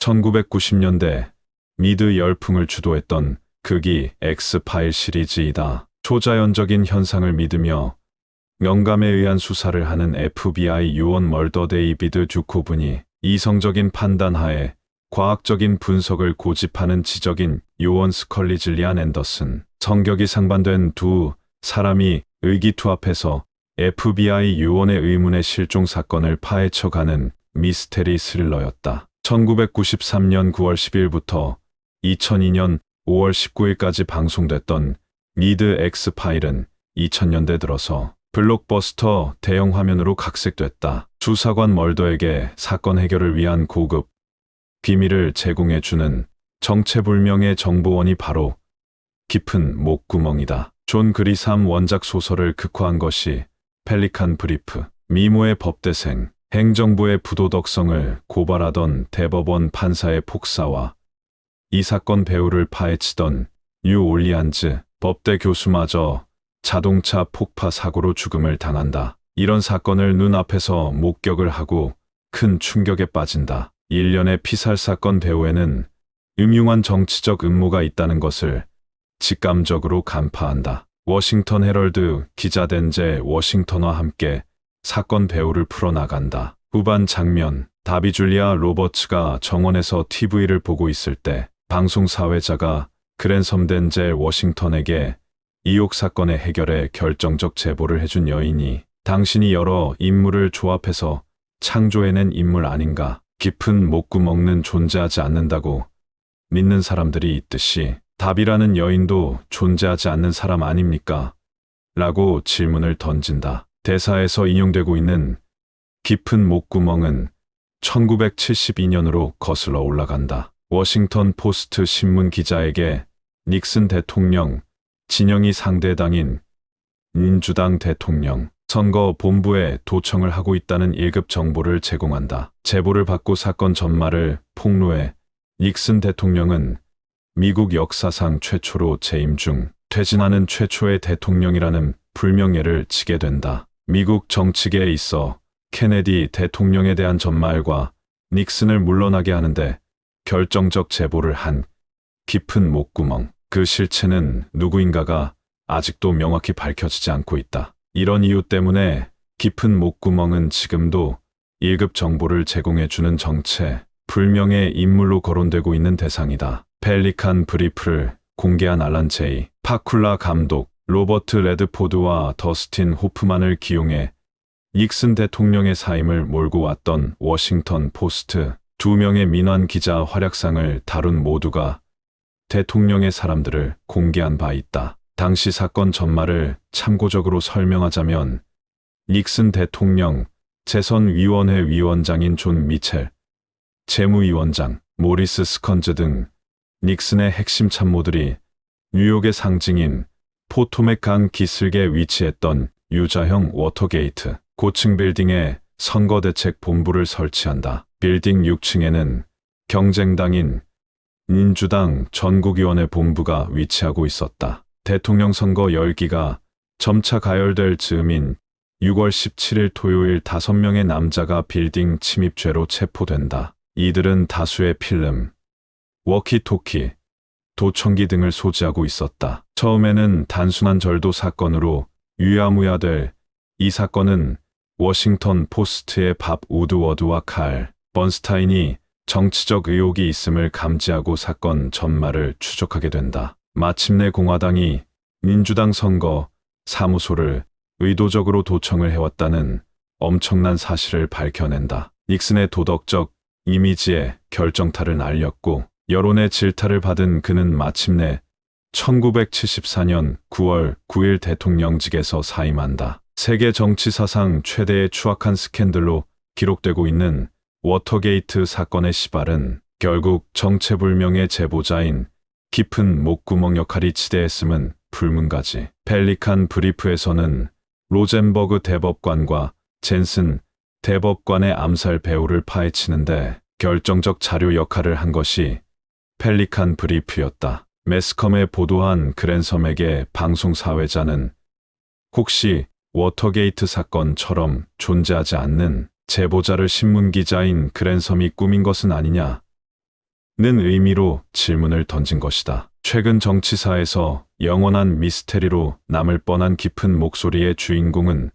1990년대 미드 열풍을 주도했던 극이 엑스파일 시리즈이다. 초자연적인 현상을 믿으며 영감에 의한 수사를 하는 FBI 요원 멀더 데이비드 주코븐이 이성적인 판단하에 과학적인 분석을 고집하는 지적인 요원 스컬리 질리안 앤더슨, 성격이 상반된 두 사람이 의기투합해서 FBI 요원의 의문의 실종 사건을 파헤쳐가는 미스테리 스릴러였다. 1993년 9월 10일부터 2002년 5월 19일까지 방송됐던 미드 엑스파일은 2000년대 들어서 블록버스터 대형 화면으로 각색됐다. 수사관 멀더에게 사건 해결을 위한 고급 비밀을 제공해주는 정체불명의 정보원이 바로 깊은 목구멍이다. 존 그리삼 원작 소설을 극화한 것이 펠리칸 브리프, 미모의 법대생, 행정부의 부도덕성을 고발하던 대법원 판사의 폭사와 이 사건 배우를 파헤치던 뉴 올리안즈 법대 교수마저 자동차 폭파 사고로 죽음을 당한다. 이런 사건을 눈앞에서 목격을 하고 큰 충격에 빠진다. 일련의 피살 사건 배후에는 음흉한 정치적 음모가 있다는 것을 직감적으로 간파한다. 워싱턴 헤럴드 기자 덴제 워싱턴과 함께 사건 배후를 풀어나간다. 후반 장면, 다비 줄리아 로버츠가 정원에서 TV를 보고 있을 때 방송 사회자가 그랜섬 덴젤 워싱턴에게 이옥 사건의 해결에 결정적 제보를 해준 여인이 당신이 여러 인물을 조합해서 창조해낸 인물 아닌가 깊은 목구멍는 존재하지 않는다고 믿는 사람들이 있듯이 답이라는 여인도 존재하지 않는 사람 아닙니까? 라고 질문을 던진다. 대사에서 인용되고 있는 깊은 목구멍은 1972년으로 거슬러 올라간다. 워싱턴 포스트 신문 기자에게 닉슨 대통령, 진영이 상대당인 민주당 대통령 선거 본부에 도청을 하고 있다는 1급 정보를 제공한다. 제보를 받고 사건 전말을 폭로해 닉슨 대통령은 미국 역사상 최초로 재임 중 퇴진하는 최초의 대통령이라는 불명예를 지게 된다. 미국 정치계에 있어 케네디 대통령에 대한 전말과 닉슨을 물러나게 하는데 결정적 제보를 한 깊은 목구멍. 그 실체는 누구인가가 아직도 명확히 밝혀지지 않고 있다. 이런 이유 때문에 깊은 목구멍은 지금도 1급 정보를 제공해주는 정체, 불명의 인물로 거론되고 있는 대상이다. 펠리칸 브리프를 공개한 알란 제이, 파쿨라 감독, 로버트 레드포드와 더스틴 호프만을 기용해 닉슨 대통령의 사임을 몰고 왔던 워싱턴 포스트 두 명의 민환 기자 활약상을 다룬 모두가 대통령의 사람들을 공개한 바 있다. 당시 사건 전말을 참고적으로 설명하자면 닉슨 대통령 재선위원회 위원장인 존 미첼, 재무위원장 모리스 스컨즈 등 닉슨의 핵심 참모들이 뉴욕의 상징인 포토맥 강 기슭에 위치했던 유자형 워터게이트 고층 빌딩에 선거대책 본부를 설치한다. 빌딩 6층에는 경쟁당인 민주당 전국위원회 본부가 위치하고 있었다. 대통령 선거 열기가 점차 가열될 즈음인 6월 17일 토요일 5명의 남자가 빌딩 침입죄로 체포된다. 이들은 다수의 필름, 워키토키, 도청기 등을 소지하고 있었다. 처음에는 단순한 절도 사건으로 유야무야될 이 사건은 워싱턴 포스트의 밥 우드워드와 칼 번스타인이 정치적 의혹이 있음을 감지하고 사건 전말을 추적하게 된다. 마침내 공화당이 민주당 선거 사무소를 의도적으로 도청을 해왔다는 엄청난 사실을 밝혀낸다. 닉슨의 도덕적 이미지에 결정타를 날렸고 여론의 질타를 받은 그는 마침내 1974년 9월 9일 대통령직에서 사임한다. 세계 정치 사상 최대의 추악한 스캔들로 기록되고 있는 워터게이트 사건의 시발은 결국 정체불명의 제보자인 깊은 목구멍 역할이 지대했음은 불문가지. 펠리칸 브리프에서는 로젠버그 대법관과 젠슨 대법관의 암살 배우를 파헤치는데 결정적 자료 역할을 한 것이 펠리칸 브리프였다. 매스컴에 보도한 그랜섬에게 방송 사회자는 혹시 워터게이트 사건처럼 존재하지 않는 제보자를 신문 기자인 그랜섬이 꾸민 것은 아니냐 의미로 질문을 던진 것이다. 최근 정치사에서 영원한 미스테리로 남을 뻔한 깊은 목소리의 주인공은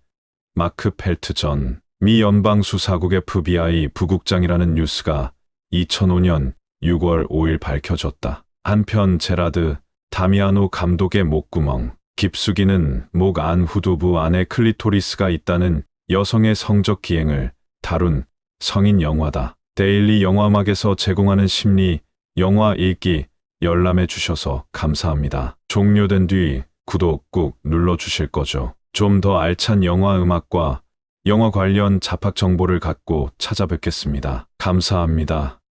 마크 펠트 전 미 연방수사국 FBI 부국장이라는 뉴스가 2005년 6월 5일 밝혀졌다. 한편 제라드 다미아노 감독의 목구멍, 깊숙이는 목 안 후두부 안에 클리토리스가 있다는 여성의 성적 기행을 다룬 성인 영화다. 데일리 영화막에서 제공하는 심리 영화 읽기 열람해 주셔서 감사합니다. 종료된 뒤 구독 꾹 눌러 주실 거죠. 좀 더 알찬 영화 음악과 영화 관련 잡학 정보를 갖고 찾아뵙겠습니다. 감사합니다.